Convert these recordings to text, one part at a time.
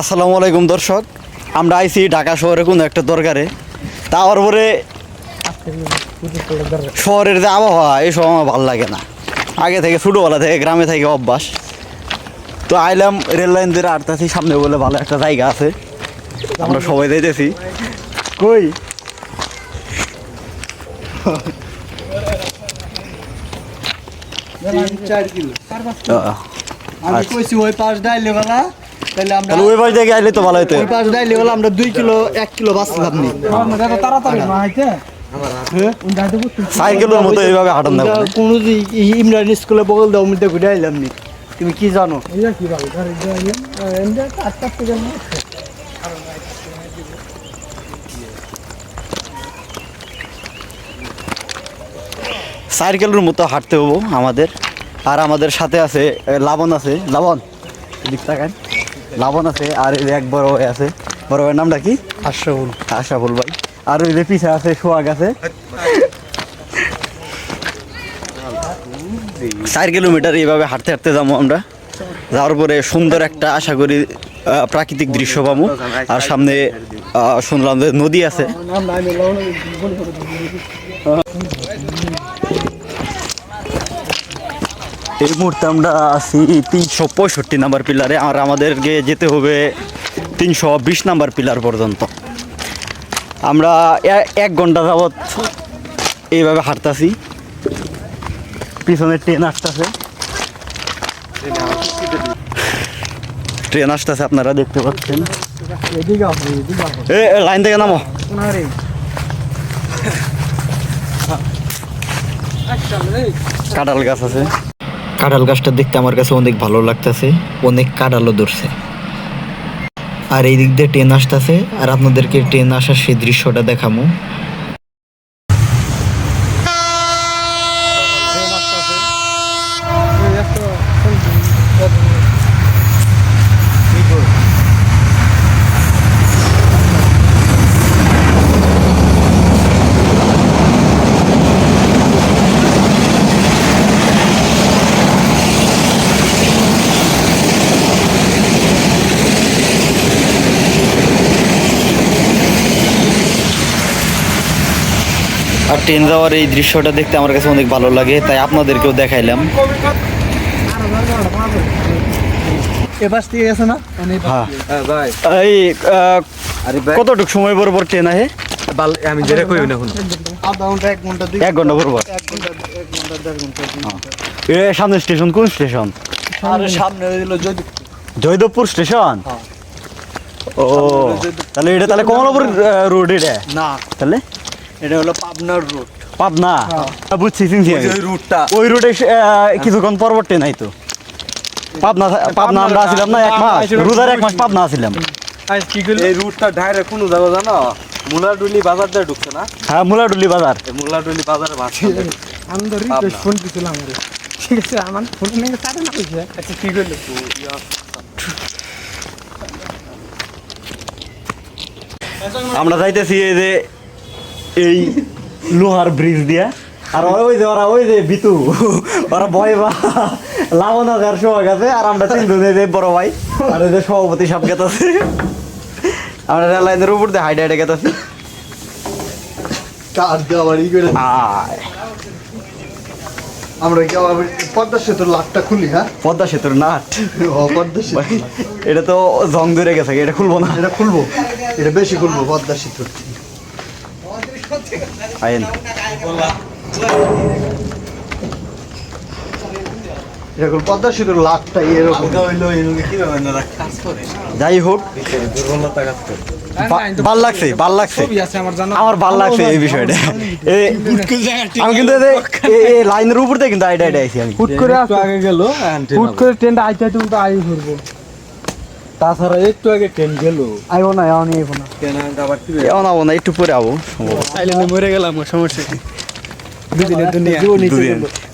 আসসালামু আলাইকুম দর্শক আমরা আইছি ঢাকা শহরে কোনো একটা দরকারে তার পরে শহরের যে আবহাওয়া এই সময় আমার ভালো লাগে না। আগে থেকে ছোটোবেলা থেকে গ্রামে থেকে অভ্যাস। তো আইলাম রেল লাইন দিয়ে আটতাছি সামনে বলে ভালো একটা জায়গা আছে। আমরা সবাই যাইতেছি। কই? চার কিলো। আমি আচ্ছা। কইছি ওই পাঁচ ডাইলে বেলা তাহলে আমরা ওই পাশ থেকে আইলে তো ভালো হতো ওই পাঁচ ডাইলে বেলা আমরা দুই কিলো এক কিলো বাঁচলাম নি। তাড়াতাড়ি না হাইতে। সাইকেলের মতো এইভাবে হাঁটান দেবো কোনো ইমরান স্কুলে বগল দাও আমি ঘুরে আইলাম নি। তুমি কি জানো? এটা কি ভালো ধরে এন্ড আস্তে আস্তে গেল সাইকেলের মতো হাঁটতে হব আমাদের। আর আমাদের সাথে আছে লাবণ আছে। লাবণ তাকান। লাবণ আছে আর এই যে এক বড় ভাই আছে। বড় ভাইয়ের নামটা কি? আশরাফুল। আশাফুল ভাই। আর ওই যে পিছে আছে সোহাগ আছে। চার কিলোমিটার এইভাবে হাঁটতে হাঁটতে যাব আমরা। যাওয়ার পরে সুন্দর একটা আশা করি প্রাকৃতিক দৃশ্য পাবো। আর সামনে আহ, শুনলাম যে নদী আছে। এই মুহূর্তে আমরা আছি তিনশো পঁয়ষট্টি নাম্বার পিলারে, আর আমাদেরকে যেতে হবে তিনশো বিশ নাম্বার পিলার পর্যন্ত। আমরা এক ঘণ্টা যাবৎ এইভাবে হাঁটতাছি। পিছনে ট্রেন আসতেছে। ট্রেন আসতেছে, আপনারা দেখতে পাচ্ছেন। লাইন থেকে নামো। কাঁঠাল গাছ আছে। কাঁঠাল গাছটা দেখতে আমার কাছে অনেক ভালো লাগতেছে, অনেক কাঁঠালও ধরছে। আর এই দিক দিয়ে ট্রেন আসতেছে, আর আপনাদেরকে ট্রেন আসার সেই দৃশ্যটা দেখামু। আর ট্রেন যাওয়ার এই দৃশ্যটা দেখতে আমার কাছে অনেক ভালো লাগে তাই আপনাদেরকেও দেখাইলাম। মানে হ্যাঁ। ভাই। এই আহ, আরে ভাই। কতটুক সময় পর পর ট্রেন আহে? আমি যেটা কই না এখন এক ঘণ্টা দুই এক ঘণ্টা পর পর। এক ঘণ্টা এক ঘণ্টা দেড় ঘণ্টা দুই ঘণ্টা। এ সামনে স্টেশন কোন স্টেশন? আর সামনে জয়দেবপুর স্টেশন? হ্যাঁ। ও তাহলে এটা তাহলে কমলাপুর রোড এটা? না। তাহলে? এটা হলো পাবনার রোড পাবনা? আহ, বুঝছি চিনছি ওই রুটটা ওই রুটে কিছুক্ষণ পর পর ট্রেন আইতো পাবনা পাবনা আমরা আসছিলাম না এক মাস। রোজার এক মাস পাবনা এই রুটটা ডাইরেক্ট কোন যাব জানো? মুলাডুলি বাজার দিয়ে ঢুকছে না? হ্যাঁ মুলাডুলি বাজার। মুলাডুলি বাজারে আমি তো রিকোয়েস্ট ফোন দিছিলাম রে ঠিক আছে আমার ফোন নিয়ে কাটে না কইছে আচ্ছা কি করল? আমরা যাইতেছি এই যে এই লোহার ব্রিজ দিয়া। আর ওই যে ওরা ওই যে বিতু ওরা ভয় বা লাবণ হাজার সোহাগ আছে আর আমরা এই যে বড় ভাই। আর এই যে সভাপতি সব গেতাছে। আমরা রেল লাইনের উপর দিয়ে দেওয়ার ই করে আয়। আমরা কি আবার পদ্মা সেতুর লাটটা খুলি হ্যাঁ? পদ্মা সেতুর নাট পদ্মা সেতু। এটা তো জং ধরে গেছে এটা খুলবো না। এটা খুলবো। এটা বেশি খুলবো পদ্মা সেতুর আইন এটা খুল পদ্মা সেতুর লাটটা এরকম। যাই হোক ভালো লাগছে ভালো লাগছে। আমার জানা। ভালো লাগছে এই বিষয়টা। আমি কিন্তু লাইনের উপর দিয়ে কিন্তু আইডা আইডা আইছি আমি। হুট করে আগে গেল হুট করে ট্রেনটা আইতে তো আই ঘুরবো তাছাড়া একটু আগে ট্রেন গেল। আইবো না এমন আইবো না। ট্রেন আবার কি এমন আবো না একটু পরে আবো মরে গেলাম সমস্যা কি? দুদিনের দুনিয়া।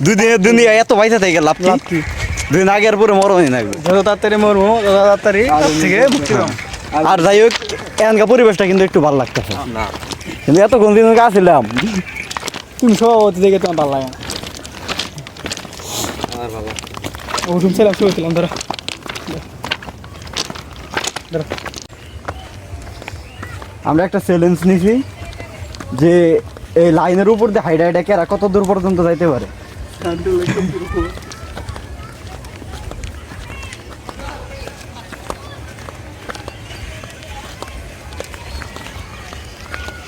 দুদিনের দুনিয়া এত থেকে লাভ কি? দুদিন আগে আর পরে মরণই লাগবে যত তাড়াতাড়ি মরবো তত তাড়াতাড়ি তার থেকে মুক্তি আর যাই হোক এখানকার পরিবেশটা কিন্তু একটু ভালো লাগতেছে। না কিন্তু এত কোন দিন আসছিলাম তুমি সভাপতি দেখে তোমার ভালো লাগে না? ছিলাম শুয়েছিলাম ধরো। আমরা একটা চ্যালেঞ্জ নিছি যে এই লাইনের উপর দিয়ে হাইডা হাইডা কেরা কত দূর পর্যন্ত যাইতে পারে?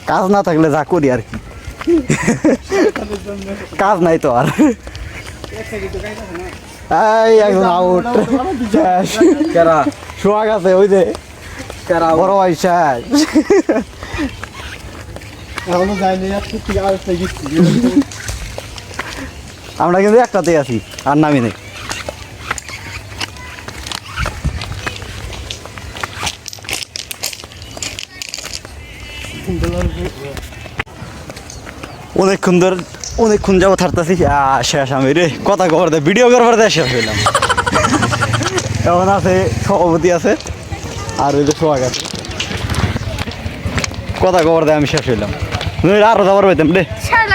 কাজ না থাকলে যা করি আর কি। কাজ নাই তো আর। এই একজন আউট কেরা? শোয়া গেছে ওই যে। বড় ভাই শেষ আমরা কিন্তু একটাতেই আছি আর নামি নেই। অনেকক্ষণ ধরে অনেকক্ষণ যাব থাকতেছি শেষ আমি রে কথা কবার দেয় ভিডিও করবার দেয় শেষ হইলাম। এখন আছে সভাপতি আছে আর ওই যে সোহাগ আছে। কথা কবার দেয় আমি শেষ হইলাম। আরও যাবার পাইতাম রে ছাড়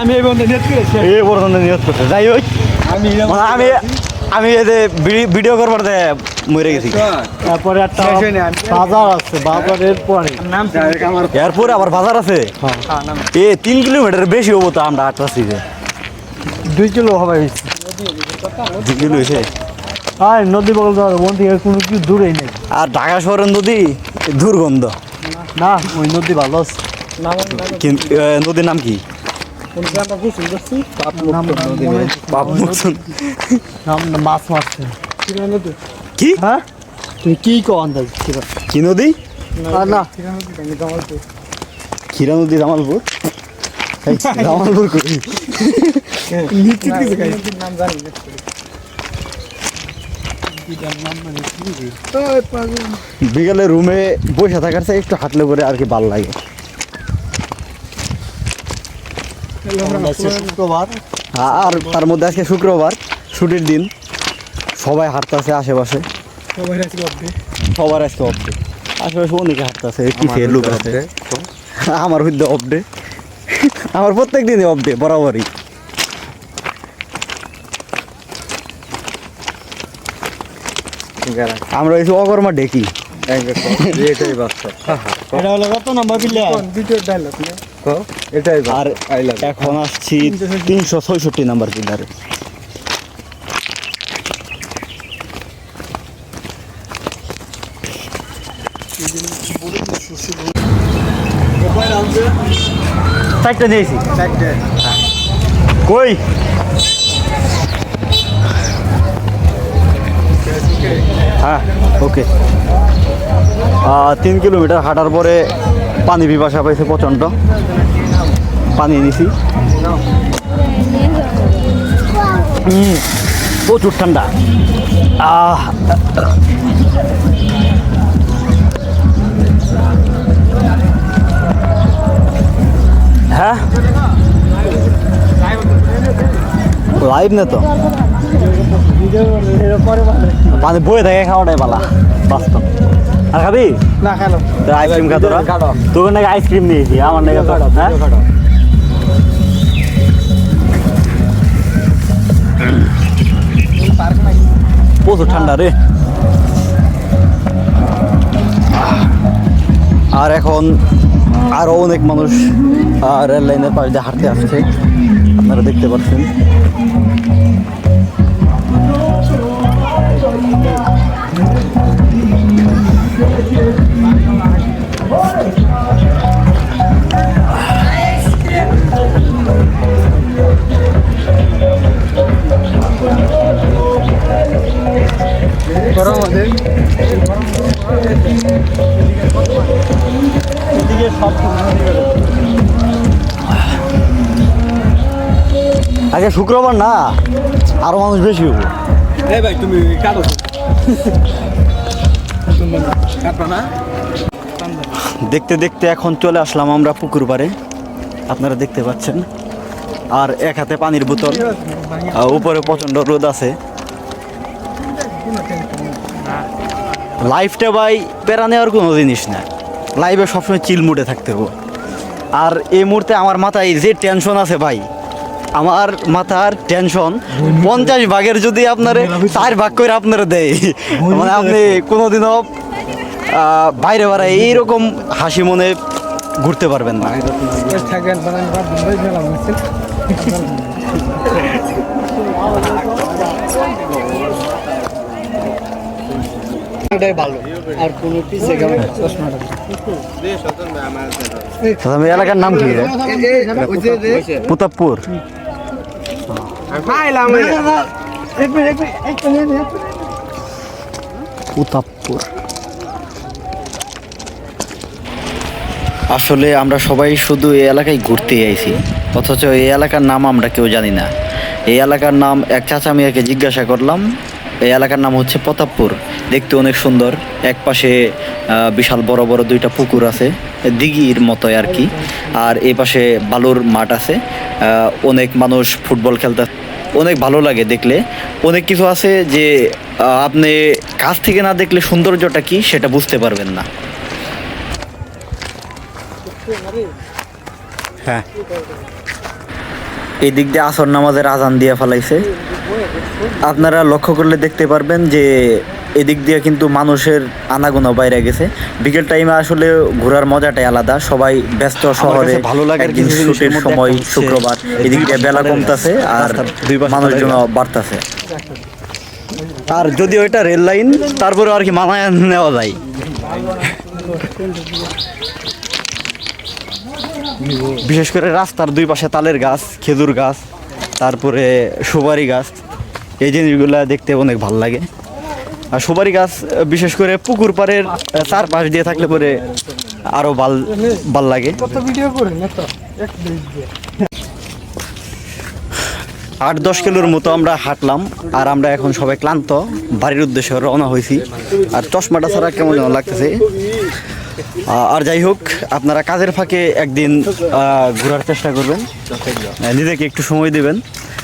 আমি এই বন্ধু নেট করেছি। এই পর্যন্ত নিয়োগ করতে যাই হোক। আমি মানে আমি আমি এই যে ভিডিও করবার দে মরে গেছি। তারপরে একটা বাজার আছে বাজারের পরে। এরপরে আবার বাজার আছে? এ তিন কিলোমিটার বেশি হব তো আমরা আটটাছি যে। দুই কিলো হবে দু কিলো হয়েছে? আর নদী বগল যাওয়ার বন থেকে কোনো কিছু দূরেই নেই। আর ঢাকা শহরের নদী দুর্গন্ধ। না ওই নদী ভালো আছে। কিন্তু নদীর নাম কি? মাছ মারছে। কি? হ্যাঁ? তুই কি কো আন্দাজ? কি নদী? না। ক্ষীরা নদী জামালপুর। জামালপুর কই? বিকালে রুমে বসে থাকার চাই একটু হাঁটলে পরে আর কি ভালো লাগে। শুক্রবার। আর তার মধ্যে আজকে শুক্রবার ছুটির দিন। সবাই হাঁটতেছে আশেপাশে। সবাই আজকে অব্দি সবার আজকে অফডে আশেপাশে অনেকে হাঁটতেছে কিসে লোক আছে আমার হইতে অফডে আমার প্রত্যেক দিনই অফডে বরাবরই। আমরা হয়েছি অকর্মা ডেকি। এটাই বাচ্চা এটা হলো কত নাম্বার প্লেয়ার দ্বিতীয় ডায়লগ এটাই আর এখন আসছি তিনশো ছয়ষট্টি। নাম্বার পিলারে চারটে দিয়েছি। কই? হ্যাঁ ওকে। তিন কিলোমিটার হাঁটার পরে পানি পিপাসা পাইছে প্রচণ্ড। পানি নিছি হুম, প্রচুর ঠান্ডা। আহ হ্যাঁ? লাইভ না তো। পানি বয়ে থাকে খাওয়াটাই পালা বাস্তব। আর খাবি? না খেলো আইসক্রিম খা তোরা। তোর নাকি আইসক্রিম নিয়েছি আমার নাকি হ্যাঁ? প্রচুর ঠান্ডা রে। আর এখন আরও অনেক মানুষ রেল লাইনের পাশ দিয়ে হাঁটতে আসছে। আপনারা দেখতে পাচ্ছেন। আগে শুক্রবার না? আরও মানুষ বেশি হব। এই ভাই তুমি কাটো না? দেখতে দেখতে এখন চলে আসলাম আমরা পুকুর পাড়ে। আপনারা দেখতে পাচ্ছেন। আর এক হাতে পানির বোতল উপরে প্রচণ্ড রোদ আছে। লাইফটা ভাই পেরা নেওয়ার কোনো জিনিস না লাইফে সবসময় চিল মুডে থাকতে হবে। আর এই মুহূর্তে আমার মাথায় যে টেনশন আছে ভাই আমার মাথার টেনশন পঞ্চাশ ভাগের যদি আপনার চার ভাগ করে আপনারা দেয় মানে আপনি কোনোদিনও বাইরে বাইরে এইরকম হাসি মনে ঘুরতে পারবেন না। থাকেন ভালো। আর কোনো এলাকার নাম কি প্রতাপপুর। প্রতাপপুর। আসলে আমরা সবাই শুধু এই এলাকায় ঘুরতে আইছি। অথচ এই এলাকার নাম আমরা কেউ জানি না। এই এলাকার নাম এক চাচা মিয়াকে জিজ্ঞাসা করলাম এই এলাকার নাম হচ্ছে প্রতাপপুর। দেখতে অনেক সুন্দর। এক পাশে বিশাল বড় বড় দুইটা পুকুর আছে দিঘির মতোই আর কি। আর এই পাশে বালুর মাঠ আছে। অনেক মানুষ ফুটবল খেলতে অনেক ভালো লাগে দেখলে। অনেক কিছু আছে যে আপনি কাছ থেকে না দেখলে সৌন্দর্যটা কি সেটা বুঝতে পারবেন না। হ্যাঁ। এই দিক দিয়ে আসর নামাজের আজান দিয়ে ফেলাইছে। আপনারা লক্ষ্য করলে দেখতে পারবেন যে এদিক দিয়ে কিন্তু মানুষের আনাগোনা বাইরে গেছে। বিকেল টাইমে আসলে ঘোরার মজাটাই আলাদা। সবাই ব্যস্ত শহরে ভালো লাগে মধ্যে সময় শুক্রবার এদিক দিয়ে বেলা কমতাছে আর মানুষজন বাড়তাছে। আর যদি ওইটা রেল লাইন তারপরে আর কি মানায় নেওয়া যায়। বিশেষ করে রাস্তার দুই পাশে তালের গাছ খেজুর গাছ তারপরে সুপারি গাছ এই জিনিসগুলো দেখতে অনেক ভালো লাগে। আর সুপারি গাছ বিশেষ করে পুকুর পাড়ের চারপাশ দিয়ে থাকলে পরে আরও ভালো ভালো লাগে। আট দশ কিলোর মতো আমরা হাঁটলাম আর আমরা এখন সবাই ক্লান্ত বাড়ির উদ্দেশ্যে রওনা হয়েছি। আর চশমাটা ছাড়া কেমন যেন লাগতেছে। আর যাই হোক আপনারা কাজের ফাঁকে একদিন ঘোরার চেষ্টা করবেন। নিজেকে একটু সময় দিবেন।